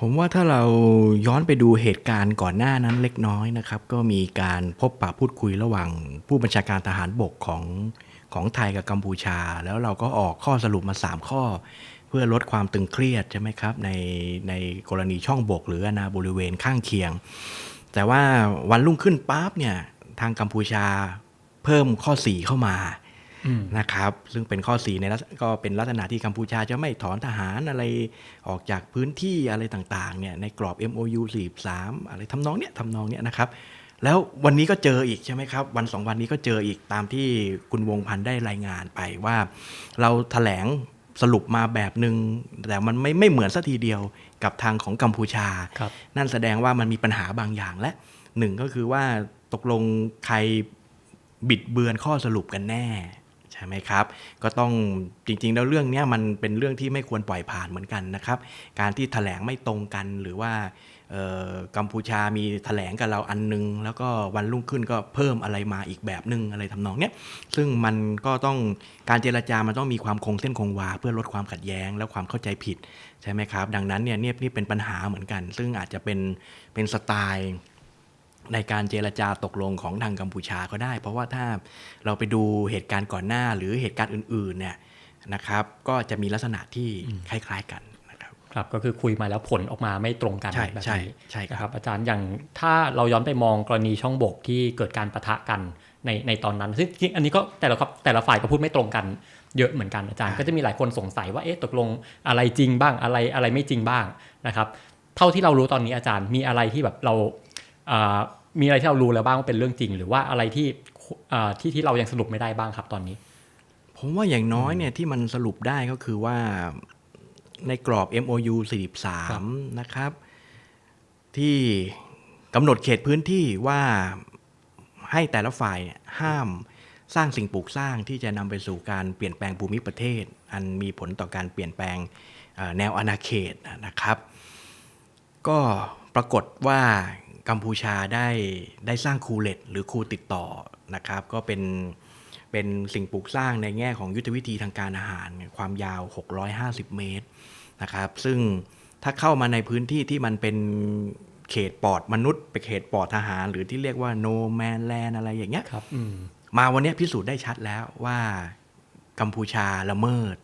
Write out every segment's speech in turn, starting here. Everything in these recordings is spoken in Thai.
ผมว่าถ้าเราย้อนไปดูเหตุการณ์ก่อนหน้านั้นเล็กน้อยนะครับ ก็มีการพบปะพูดคุยระหว่างผู้บัญชาการทหารบกของของไทยกับกัมพูชา แล้วเราก็ออกข้อสรุปมา 3 ข้อ เพื่อลดความตึงเครียดใช่ไหมครับ ในในกรณีช่องบก หรืออนาบริเวณข้างเคียง แต่ว่าวันรุ่งขึ้นปั๊บเนี่ยทางกัมพูชาเพิ่มข้อ 4 เข้ามา นะครับ ซึ่งเป็นข้อ4ในลักษก็เป็นลักษณะที่กัมพูชาจะไม่ถอนทหารอะไรออกจากพื้นที่อะไรต่างๆเนี่ยในกรอบ MOU 43อะไรทำนองเนี้ยทำนองเนี้ยนะครับ แล้ววันนี้ก็เจออีกใช่ไหมครับ วันสองวันนี้ก็เจออีกตามที่คุณวงพันธ์ได้รายงานไปว่า เราถแถลงสรุปมาแบบหนึง่งแต่มันไม่ไม่เหมือนสัทีเดียวกับทางของกัมพูชาครับนั่นแสดงว่ามันมีปัญหาบางอย่างและหนึ่งก็คือว่าตกลงใครบิดเบือนข้อสรุปกันแน่ ใช่ไหมครับ ก็ต้องจริงๆ แล้วเรื่องนี้มันเป็นเรื่องที่ไม่ควรปล่อยผ่านเหมือนกันนะครับ การที่แถลงไม่ตรงกันหรือว่ากัมพูชามีแถลงกับเราอันนึง แล้วก็วันรุ่งขึ้นก็เพิ่มอะไรมาอีกแบบหนึ่งอะไรทำนองเนี้ยซึ่งมันก็ต้องการเจรจามันต้องมีความคงเส้นคงวา เพื่อลดความขัดแย้งและความเข้าใจผิดใช่ไหมครับ ดังนั้นเนี่ยนี่เป็นปัญหาเหมือนกัน ซึ่งอาจจะเป็นเป็นสไตล์ ในการเจรจาตกลงของทางกัมพูชาก็ได้ เพราะว่าถ้าเราไปดูเหตุการณ์ก่อนหน้าหรือเหตุการณ์อื่นๆเนี่ยนะครับ ก็จะมีลักษณะที่คล้าย ๆกันนะครับครับก็คือคุยมาแล้วผลออกมาไม่ตรงกันใช่แบบใช่นี้ใช่ครับนะครับ อาจารย์อย่างถ้าเราย้อนไปมองกรณีช่องบกที่เกิดการประทะกันในในตอนนั้นซึ่งจริงๆอันนี้ก็แต่ละครับแต่ละฝ่ายก็พูดไม่ตรงกันเยอะเหมือนกันอาจารย์ก็จะมีหลายคนสงสัยว่าเอ๊ะตกลงอะไรจริงบ้างอะไรอะไรไม่จริงบ้างนะครับ เท่าที่เรารู้ตอนนี้อาจารย์มีอะไรที่แบบเราอ่า มีอะไรที่เรารู้แล้วบ้างว่าเป็นเรื่องจริง หรือว่าอะไรที่อ่าที่ที่เรายังสรุปไม่ได้บ้างครับตอนนี้ ผมว่าอย่างน้อยเนี่ยที่มันสรุปได้ก็คือว่าในกรอบ MOU 43 นะครับ ที่กำหนดเขตพื้นที่ว่าให้แต่ละฝ่ายเนี่ยห้ามสร้างสิ่งปลูกสร้างที่จะนำไปสู่การเปลี่ยนแปลงภูมิประเทศ อันมีผลต่อการเปลี่ยนแปลงเอ่อแนวอาณาเขตนะครับ ก็ปรากฏว่า กัมพูชาได้ได้สร้างคูเลตหรือคูติดต่อนะครับ ก็เป็นเป็นสิ่งปลูกสร้างในแง่ของยุทธวิธีทางการอาหารเนี่ยความยาว 650 เมตรนะครับ ซึ่งถ้าเข้ามาในพื้นที่ที่มันเป็นเขตปลอดมนุษย์เป็นเขตปลอดทหาร หรือที่เรียกว่า no man land อะไรอย่างเงี้ยครับอืมมาวันเนี้ยพิสูจน์ได้ชัดแล้วว่ากัมพูชาละเมิด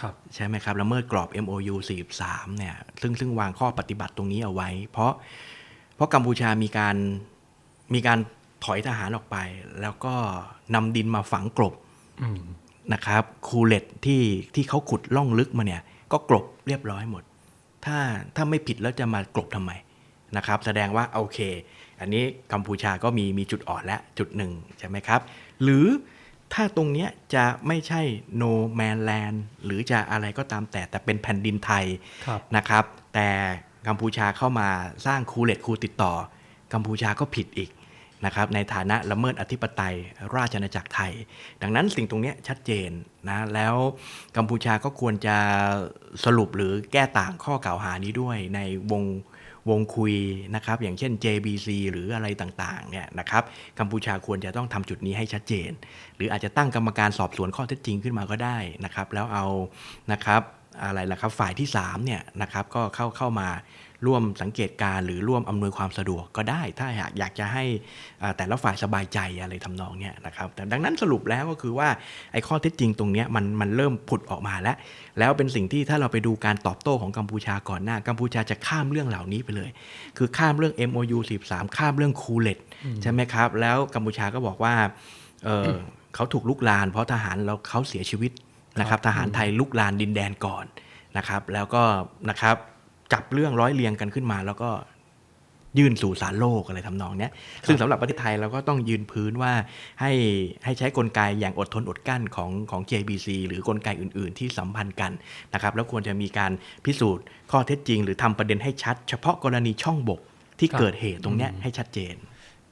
ครับใช่ไหมครับละเมิดกรอบ MOU 43เนี่ยซึ่งซึ่งวางข้อปฏิบัติตรงนี้เอาไว้ เพราะ เพราะกัมพูชามีการมีการถอยทหารออกไป แล้วก็นำดินมาฝังกลบอืมนะครับ คูเลตที่ที่เขาขุดล่องลึกมาเนี่ย ก็กลบเรียบร้อยหมด ถ้าถ้าไม่ผิดแล้วจะมากลบทำไมนะครับ แสดงว่าโอเค อันนี้กัมพูชาก็มีมีจุดอ่อนและจุดหนึ่งใช่ไหมครับ หรือถ้าตรงเนี้ยจะไม่ใช่ no man land หรือจะอะไรก็ตามแต่แต่เป็นแผ่นดินไทยครับนะครับ แต่ กัมพูชาเข้ามาสร้างคูเลตคูติดต่อ กัมพูชาก็ผิดอีกนะครับในฐานะละเมิดอธิปไตยราชอาณาจักรไทย ดังนั้นสิ่งตรงนี้ชัดเจนนะแล้วกัมพูชาก็ควรจะสรุปหรือแก้ต่างข้อกล่าวหานี้ด้วยในวงวงคุยนะครับอย่างเช่น JBC หรืออะไรต่างๆเนี่ยนะครับกัมพูชาควรจะต้องทำจุดนี้ให้ชัดเจน หรืออาจจะตั้งกรรมการสอบสวนข้อเท็จจริงขึ้นมาก็ได้นะครับแล้วเอานะครับ อะไรล่ะครับฝ่ายที่3เนี่ยนะครับก็เข้าเข้ามาร่วมสังเกตการณ์หรือร่วมอำนวยความสะดวกก็ได้ ถ้าอยากอยากจะให้อ่าแต่ละฝ่ายสบายใจอะไรทำนองเนี้ยนะครับแต่ดังนั้นสรุปแล้วก็คือว่าไอ้ข้อเท็จจริงตรงเนี้ยมันมันเริ่มผุดออกมาแล้ว แล้วเป็นสิ่งที่ถ้าเราไปดูการตอบโต้ของกัมพูชาก่อนหน้ากัมพูชาจะข้ามเรื่องเหล่านี้ไปเลย คือข้ามเรื่อง MOU 13 ข้ามเรื่องคูเลตใช่ไหมครับ แล้วกัมพูชาก็บอกว่าเออเขาถูกลุกลาน เพราะทหารเราเขาเสียชีวิต นะครับทหารไทยลุกลานดินแดนก่อนนะครับ แล้วก็นะครับจับเรื่องร้อยเรียงกันขึ้นมา แล้วก็ยื่นสู่ศาลโลกอะไรทำนองเนี้ยซึ่งสำหรับประเทศไทยเราก็ต้องยืนพื้นว่าให้ให้ใช้กลไกอย่างอดทนอดกลั้นของของ JBC หรือกลไกอื่น ๆ ที่สัมพันธ์กันนะครับ แล้วควรจะมีการพิสูจน์ข้อเท็จจริง หรือทำประเด็นให้ชัด เฉพาะกรณีช่องบกที่ครับเกิดเหตุตรงเนี้ยให้ชัดเจน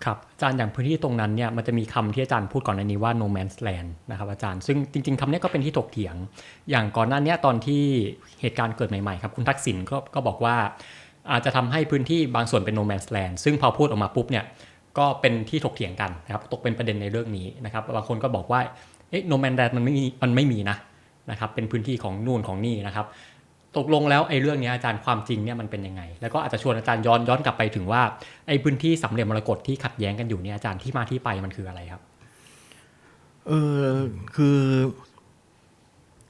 ครับอาจารย์อย่างพื้นที่ตรงนั้นเนี่ยมันจะมีคำที่อาจารย์พูดก่อนในนี้ว่า no man's land นะครับอาจารย์ซึ่งจริงๆคำนี้ก็เป็นที่ถกเถียง อย่างก่อนหน้านี้ตอนที่เหตุการณ์เกิดใหม่ๆครับคุณทักษิณก็ก็บอกว่า อาจจะทำให้พื้นที่บางส่วนเป็น no man's land ซึ่งพอพูดออกมาปุ๊บเนี่ยก็เป็นที่ถกเถียงกันนะครับตกเป็นประเด็นในเรื่องนี้นะครับบางคนก็บอกว่าเอ๊ะ no man's land มันไม่มีมันไม่มีนะนะครับเป็นพื้นที่ของนู่นของนี่นะครับ ตกลงแล้วไอ้เรื่องเนี้ยอาจารย์ความจริงเนี่ยมันเป็นยังไง แล้วก็อาจจะชวนอาจารย์ย้อนย้อนกลับไปถึงว่าไอ้พื้นที่สามเหลี่ยมมรกตที่ขัดแย้งกันอยู่เนี่ยอาจารย์ที่มาที่ไปมันคืออะไรครับเออคือ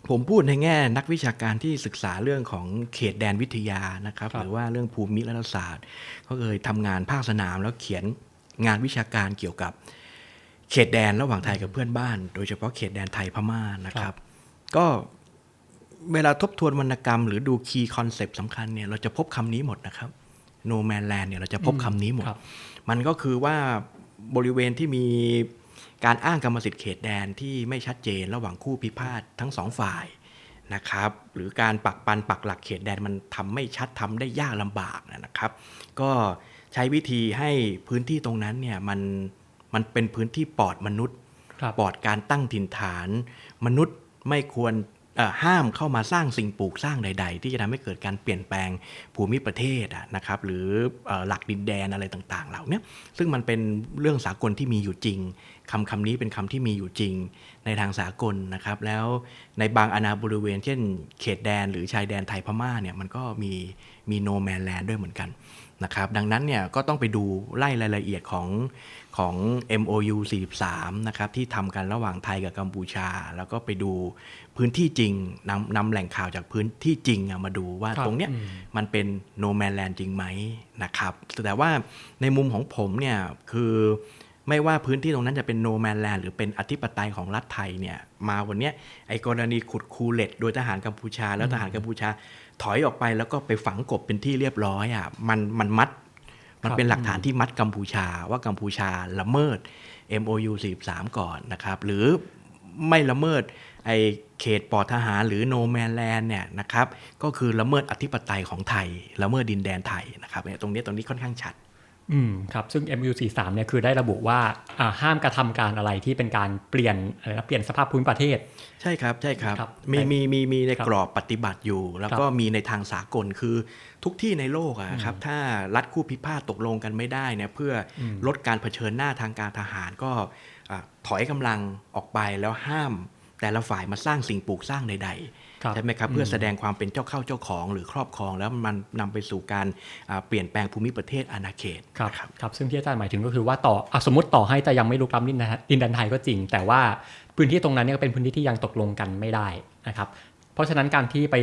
ผมพูดในแง่นักวิชาการที่ศึกษาเรื่องของเขตแดนวิทยานะครับครับหรือว่าเรื่องภูมิรัฐศาสตร์เขาเคยทำงานภาคสนามแล้วเขียนงานวิชาการเกี่ยวกับเขตแดนระหว่างไทยกับเพื่อนบ้าน โดยเฉพาะเขตแดนไทยพม่านะครับ ก็ เวลาทบทวนวรรณกรรม หรือดูคีย์คอนเซปต์สำคัญเนี่ยเราจะพบคำนี้หมดนะครับ no man land เนี่ยเราจะพบคำนี้หมดครับมันก็คือว่าบริเวณที่มีการอ้างกรรมสิทธิ์เขตแดนที่ไม่ชัดเจนระหว่างคู่พิพาททั้งสองฝ่ายนะครับ หรือการปักปันปักหลักเขตแดนมันทำไม่ชัดทำได้ยากลำบากนะครับ ก็ใช้วิธีให้พื้นที่ตรงนั้นเนี่ยมันมันเป็นพื้นที่ปลอดมนุษย์ครับปลอดการตั้งถิ่นฐาน มนุษย์ไม่ควรเอ่อ ห้ามเข้ามาสร้างสิ่งปลูกสร้างใด ๆ ที่จะทำให้เกิดการเปลี่ยนแปลงภูมิประเทศอะนะครับหรือหลักดินแดนอะไรต่างๆ เหล่านี้ซึ่งมันเป็นเรื่องสากลที่มีอยู่จริง คำคำนี้เป็นคำที่มีอยู่จริงในทางสากลนะครับ แล้วในบางอาณาบริเวณ เช่น เขตแดนหรือชายแดนไทยพม่าเนี่ยมันก็มีมีโนแมนแลนด์ด้วยเหมือนกันนะครับ ดังนั้นเนี่ยก็ต้องไปดูไล่รายละเอียดของของ MOU 43 นะครับ ที่ทำกันระหว่างไทยกับกัมพูชา แล้วก็ไปดูพื้นที่จริงนำนำแหล่งข่าวจากพื้นที่จริงอะมาดูว่าครับตรงเนี้ยอืมมันเป็นโนแมนแลนด์จริงไหมนะครับ แต่ว่าในมุมของผมเนี่ยคือ ไม่ว่าพื้นที่ตรงนั้นจะเป็นโนแมนแลนด์หรือเป็นอธิปไตยของรัฐไทยเนี่ยมาวันเนี้ยไอ้กรณีขุดคูเลตโดยทหารกัมพูชา แล้วทหารกัมพูชา ถอยออกไปแล้วก็ไปฝังกบเป็นที่เรียบร้อยอะมันมันมัดมันเป็นหลักฐานที่มัดกัมพูชาว่ากัมพูชาละเมิด MOU 43 ก่อนนะครับ หรือไม่ละเมิดไอเขตปลอดทหารหรือโนแมนแลนด์เนี่ยนะครับก็คือละเมิดอธิปไตยของไทย ละเมิดดินแดนไทยนะครับเนี่ยตรงนี้ตรงนี้ค่อนข้างชัด อืมครับซึ่ง MU43 เนี่ยคือได้ระบุว่าอ่าห้ามกระทำการอะไรที่เป็นการเปลี่ยนอะไรนะเปลี่ยนสภาพภูมิประเทศ ใช่ครับใช่ครับครับมีมีมีมีในครับกรอบปฏิบัติอยู่ แล้วก็มีในทางสากลคือทุกที่ในโลกอะครับถ้ารัฐคู่พิพาทตกลงกันไม่ได้เนี่ยเพื่ออมลดการเผชิญหน้าทางการทหารก็อะถอยกำลังออกไปแล้วห้ามแต่ละฝ่ายมาสร้างสิ่งปลูกสร้างใดครับๆ ใช่ไหมครับเพื่อแสดงความเป็นเจ้าเข้าเจ้าของหรือครอบครอง แล้วมันนำไปสู่การอ่าเปลี่ยนแปลงภูมิประเทศอาณาเขตครับนะครับครับซึ่งที่อาจารย์หมายถึงก็คือว่าต่ออะสมมติต่อให้จะยังไม่ลุกล้ำดินแดนดินแดนไทยก็จริง แต่ว่าพื้นที่ตรงนั้นเนี่ยก็เป็นพื้นที่ที่ยังตกลงกันไม่ได้นะครับเพราะฉะนั้นการที่ไป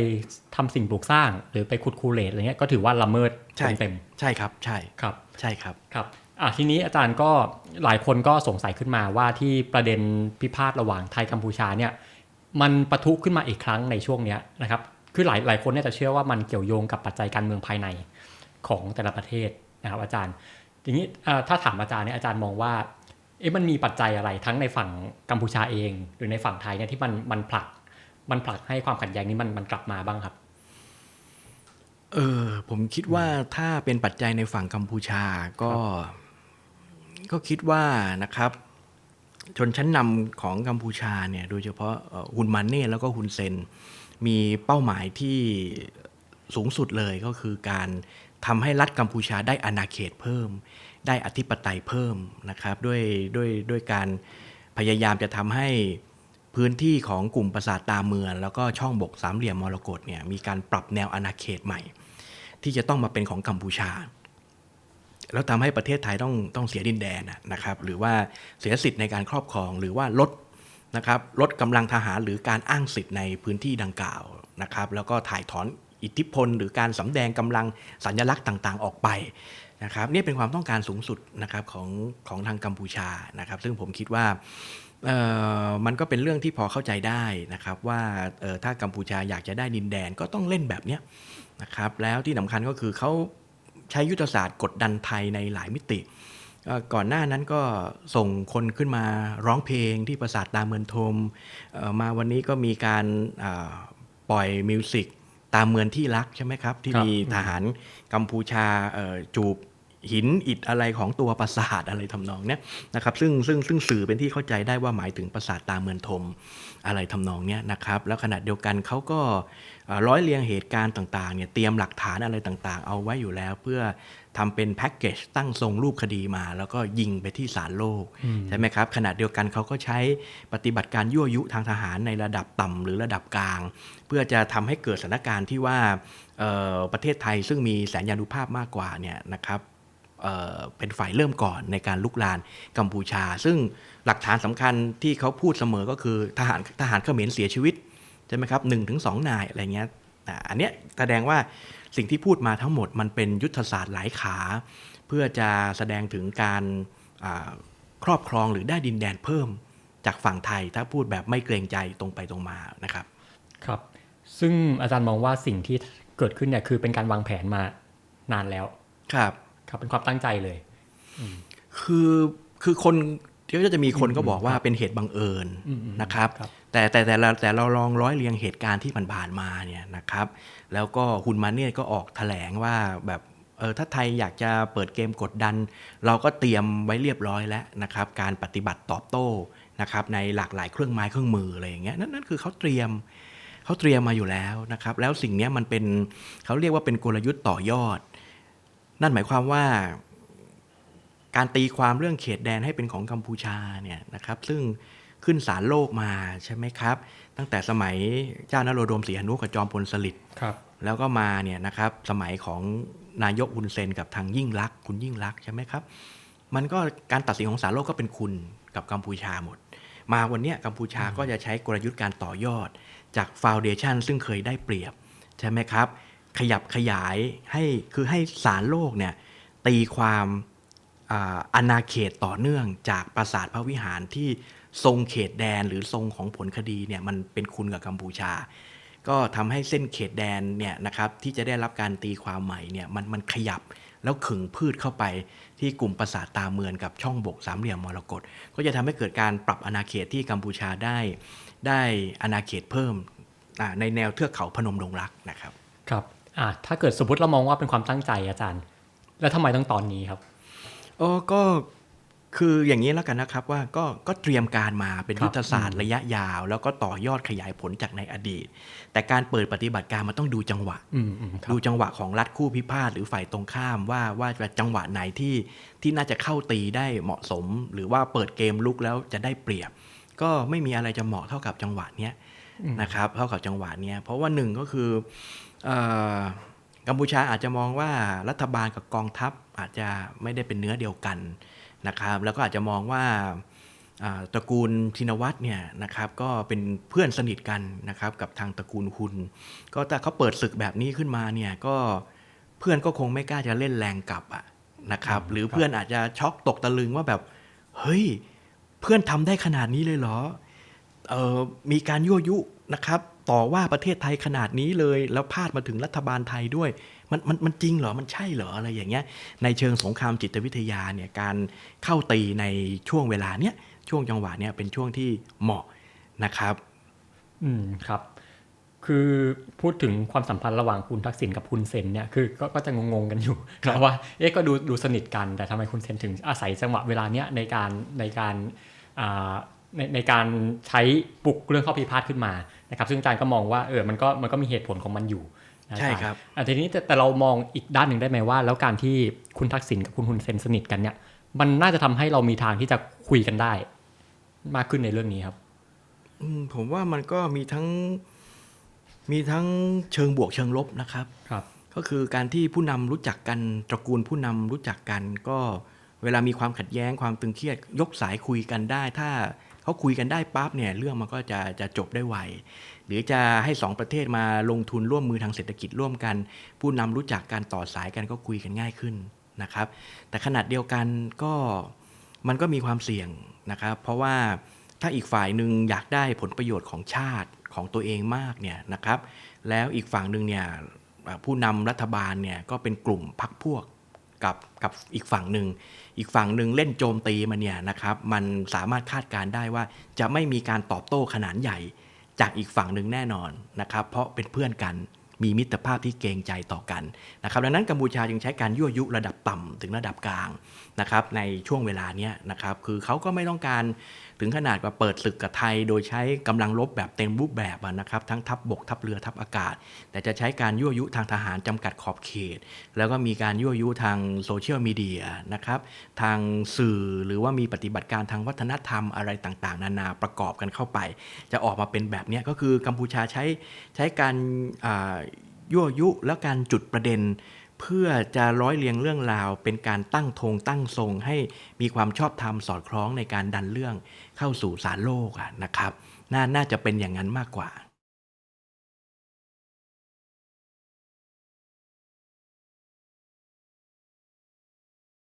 ทำสิ่งปลูกสร้างหรือไปขุดคูเลตอะไรเงี้ยก็ถือว่าละเมิดใช่เต็มใช่ครับใช่ๆครับใช่ครับครับอะทีนี้อาจารย์ก็หลายคนก็สงสัยขึ้นมาว่าที่ประเด็นพิพาทระหว่างไทยกัมพูชาเนี่ย มันปะทุขึ้นมาอีกครั้งในช่วงนี้นะครับ คือหลายหลายคนเนี่ยจะเชื่อว่ามันเกี่ยวโยงกับปัจจัยการเมืองภายในของแต่ละประเทศนะครับ อาจารย์ทีนี้ถ้าถามอาจารย์เนี่ยอาจารย์มองว่าเอ๊ะมันมีปัจจัยอะไรทั้งในฝั่งกัมพูชาเอง หรือในฝั่งไทยเนี่ยที่มันมันผลัก มันผลักให้ความขัดแย้งนี้มันมันกลับมาบ้างครับ เออผมคิดว่าถ้าเป็นปัจจัยในฝั่งกัมพูชาก็ ก็คิดว่านะครับ ชนชั้นนำของกัมพูชาเนี่ยโดยเฉพาะฮุนมาเน่แล้วก็ฮุนเซน มีเป้าหมายที่สูงสุดเลยก็คือการทำให้รัฐกัมพูชาได้อาณาเขตเพิ่ม ได้อธิปไตยเพิ่มนะครับด้วยด้วยด้วยการพยายามจะทำให้พื้นที่ของกลุ่มประสาทตาเมือง แล้วก็ช่องบกสามเหลี่ยมมรกตเนี่ยมีการปรับแนวอาณาเขตใหม่ ที่จะต้องมาเป็นของกัมพูชา แล้วทำให้ประเทศไทยต้องต้องเสียดินแดนนะครับ หรือว่าเสียสิทธิ์ในการครอบครองหรือว่าลดนะครับลดกำลังทหารหรือการอ้างสิทธิ์ในพื้นที่ดังกล่าวนะครับ แล้วก็ถ่ายถอนอิทธิพล หรือการสำแดงกำลังสัญลักษณ์ต่าง ๆ ออกไปนะครับนี่เป็นความต้องการสูงสุดนะครับของของทางกัมพูชานะครับ ซึ่งผมคิดว่าเอ่อมันก็เป็นเรื่องที่พอเข้าใจได้นะครับ ว่าเอ่อถ้ากัมพูชาอยากจะได้ดินแดนก็ต้องเล่นแบบนี้นะครับแล้วที่สำคัญก็คือเขา ใช้ยุทธศาสตร์กดดันไทยในหลายมิติเอ่อก่อนหน้านั้นก็ส่งคนขึ้นมาร้องเพลงที่ปราสาทตาเมืองทมเอ่อมาวันนี้ก็มีการอ่าปล่อยมิวสิกตามเมืองที่รักใช่ไหมครับ ที่ครับมีทหารกัมพูชาเอ่อจูบ หินอิฐอะไรของตัวปราสาทอะไรทำนองเนี้ยนะครับซึ่งซึ่งซึ่งสื่อเป็นที่เข้าใจได้ว่าหมายถึงปราสาทตาเมืองทมอะไรทำนองเนี้ยนะครับแล้วขณะเดียวกันเขาก็เอ่อร้อยเรียงเหตุการณ์ต่างๆเนี่ยเตรียมหลักฐานอะไรต่างๆ เอาไว้อยู่แล้วเพื่อทำเป็นแพ็กเกจตั้งทรงรูปคดีมา แล้วก็ยิงไปที่ศาลโลกใช่ไหมครับขณะเดียวกันเขาก็ใช้ปฏิบัติการยั่วยุทางทหารในระดับต่ำหรือระดับกลาง เพื่อจะทำให้เกิดสถานการณ์ที่ว่าเอ่อประเทศไทยซึ่งมีแสนยานุภาพมากกว่าเนี่ยนะครับ เอ่อเป็นฝ่ายเริ่มก่อนในการลุกลานกัมพูชา ซึ่งหลักฐานสำคัญที่เขาพูดเสมอก็คือทหารทหารเขมรเสียชีวิตใช่ไหมครับหนึ่งถึงสองนายอะไรเงี้ยอ่าอันเนี้ยแสดงว่าสิ่งที่พูดมาทั้งหมดมันเป็นยุทธศาสตร์หลายขา เพื่อจะแสดงถึงการอ่าครอบครองหรือได้ดินแดนเพิ่มจากฝั่งไทยถ้าพูดแบบไม่เกรงใจตรงไปตรงมานะครับ ครับ ซึ่งอาจารย์มองว่าสิ่งที่เกิดขึ้นเนี่ยคือเป็นการวางแผนมานานแล้ว ครับ ครับเป็นความตั้งใจเลย คือคือคนก็จะมีคนก็บอกว่าเป็นเหตุบังเอิญอืมอืมนะครับครับ แต่แต่แต่เราแต่เราลองร้อยเรียงเหตุการณ์ที่มันผ่านมาเนี่ยนะครับ แล้วก็คุณมาเน่ก็ออกแถลงว่าแบบเออถ้าไทยอยากจะเปิดเกมกดดัน เราก็เตรียมไว้เรียบร้อยแล้วนะครับ การปฏิบัติตอบโต้นะครับในหลากหลายเครื่องไม้เครื่องมืออะไรอย่างเงี้ยนั่นนั่นคือเขาเตรียมเขาเตรียมมาอยู่แล้วนะครับ แล้วสิ่งเนี้ยมันเป็นเขาเรียกว่าเป็นกลยุทธ์ต่อยอด นั่นหมายความว่า การตีความเรื่องเขตแดนให้เป็นของกัมพูชาเนี่ยนะครับ ซึ่งขึ้นศาลโลกมาใช่ไหมครับ ตั้งแต่สมัยเจ้านโรดมศรีหนุกับจอมพลสฤษดิ์ครับแล้วก็มาเนี่ยนะครับสมัยของนายกอุนเซนกับทางยิ่งลักษณ์คุณยิ่งลักษณ์ใช่ไหมครับ มันก็การตัดสินของศาลโลกก็เป็นคุณกับกัมพูชาหมด มาวันเนี้ยกัมพูชาก็จะใช้กลยุทธ์การต่อยอดจากฟาวเดชันซึ่งเคยได้เปรียบใช่ไหมครับ ขยับขยายให้คือให้ศาลโลกเนี่ยตีความอาณาเขตต่อเนื่องจากปราสาทพระวิหารที่ทรงเขตแดนหรือทรงของผลคดีเนี่ยมันเป็นคุณกับกัมพูชา ก็ทำให้เส้นเขตแดนเนี่ยนะครับที่จะได้รับการตีความใหม่เนี่ยมันมันขยับแล้วขึงพืชเข้าไปที่กลุ่มปราสาทตาเมืองกับช่องบกสามเหลี่ยมมรกตก็จะทำให้เกิดการปรับอาณาเขตที่กัมพูชาได้ ได้อาณาเขตเพิ่มในแนวเทือกเขาพนมดงรักนะครับครับ อ่าถ้าเกิดสมมติเรามองว่าเป็นความตั้งใจอาจารย์ แล้วทำไมต้องตอนนี้ครับโอ้ก็คืออย่างนี้แล้วกันนะครับว่าก็ก็เตรียมการมาเป็นครับยุทธศาสตร์ระยะยาว แล้วก็ต่อยอดขยายผลจากในอดีต แต่การเปิดปฏิบัติการมันต้องดูจังหวะอืมอืมครับดูจังหวะของรัฐคู่พิพาทหรือฝ่ายตรงข้ามว่าว่าจะจังหวะไหนที่ที่น่าจะเข้าตีได้เหมาะสม หรือว่าเปิดเกมลุกแล้วจะได้เปรียบ ก็ไม่มีอะไรจะเหมาะเท่ากับจังหวะเนี้ย นะครับเท่ากับจังหวะเนี้ยเพราะว่าหนึ่งก็คือเอ่อกัมพูชาอาจจะมองว่ารัฐบาลกับกองทัพอาจจะไม่ได้เป็นเนื้อเดียวกันนะครับ แล้วก็อาจจะมองว่าอ่าตระกูลชินวัตรเนี่ยนะครับก็เป็นเพื่อนสนิทกันนะครับกับทางตระกูลฮุนก็ถ้าเขาเปิดศึกแบบนี้ขึ้นมาเนี่ยก็เพื่อนก็คงไม่กล้าจะเล่นแรงกลับอะนะครับหรือเพื่อนอาจจะช็อกตกตะลึงว่าแบบเฮ้ยเพื่อนทำได้ขนาดนี้เลยเหรอเออมีการยั่วยุ นะครับ ต่อว่าประเทศไทยขนาดนี้เลย แล้วพาดมาถึงรัฐบาลไทยด้วย มันมันมันจริงเหรอ มันใช่เหรออะไรอย่างเงี้ย ในเชิงสงครามจิตวิทยาเนี่ยการเข้าตีในช่วงเวลาเนี้ยช่วงจังหวะเนี้ยเป็นช่วงที่เหมาะนะครับ อืมครับ คือพูดถึงความสัมพันธ์ระหว่างคุณทักษิณกับคุณเซนเนี่ยคือก็ก็จะงงๆกันอยู่ครับนะว่าเอ๊ะก็ดูดูสนิทกันแต่ทำไมคุณเซนถึงอาศัยจังหวะเวลาเนี้ยในการในการอ่า ในในการใช้ปลุกเรื่องข้อพิพาทขึ้นมานะครับ ซึ่งอาจารย์ก็มองว่าเออมันก็มันก็มีเหตุผลของมันอยู่นะใช่ครับอะทีนี้แต่แต่เรามองอีกด้านหนึ่งได้ไหมว่า แล้วการที่คุณทักษิณกับคุณฮุนเซนสนิทกันเนี่ย มันน่าจะทำให้เรามีทางที่จะคุยกันได้ มากขึ้นในเรื่องนี้ครับอืมผมว่ามันก็มีทั้งมีทั้งเชิงบวกเชิงลบนะครับครับ ก็คือการที่ผู้นำรู้จักกันตระกูลผู้นำรู้จักกัน ก็เวลามีความขัดแย้งความตึงเครียด ยกสายคุยกันได้ ถ้า เขาคุยกันได้ปั๊บเนี่ยเรื่องมันก็จะจะจบได้ไวหรือจะให้สองประเทศมาลงทุนร่วมมือทางเศรษฐกิจร่วมกัน ผู้นำรู้จักการต่อสายกันก็คุยกันง่ายขึ้นนะครับ แต่ขนาดเดียวกันก็มันก็มีความเสี่ยงนะครับ เพราะว่าถ้าอีกฝ่ายหนึ่งอยากได้ผลประโยชน์ของชาติของตัวเองมากเนี่ยนะครับ แล้วอีกฝั่งหนึ่งเนี่ยผู้นำรัฐบาลเนี่ยก็เป็นกลุ่มพักพวกกับกับอีกฝั่งหนึ่ง อีกฝั่งหนึ่งเล่นโจมตีมันเนี่ยนะครับมันสามารถคาดการได้ว่าจะไม่มีการตอบโต้ขนาดใหญ่ จากอีกฝั่งหนึ่งแน่นอนนะครับเพราะเป็นเพื่อนกันมีมิตรภาพที่เกรงใจต่อกันนะครับดังนั้นกัมพูชาจึงใช้การยั่วยุระดับต่ำถึงระดับกลางนะครับในช่วงเวลาเนี้ยนะครับคือเขาก็ไม่ต้องการถึงขนาดว่าเปิดศึกกับไทย โดยใช้กำลังรบแบบเต็มรูปแบบนะครับทั้งทัพบบกทัพเรือทัพอากาศ แต่จะใช้การยั่วยุทางทหารจำกัดขอบเขต แล้วก็มีการยั่วยุทางโซเชียลมีเดียนะครับทางสื่อหรือว่ามีปฏิบัติการทางวัฒนธรรมอะไรต่างๆ นานาประกอบกันเข้าไป จะออกมาเป็นแบบนี้ก็คือกัมพูชาใช้ใช้การยั่วยุแล้วการจุดประเด็น เพื่อจะร้อยเรียงเรื่องราว เป็นการตั้งธงตั้งทรงให้มีความชอบธรรมสอดคล้องในการดันเรื่องเข้าสู่สารโลกอะนะครับนน่าจะเป็นอย่างนั้นมากกว่า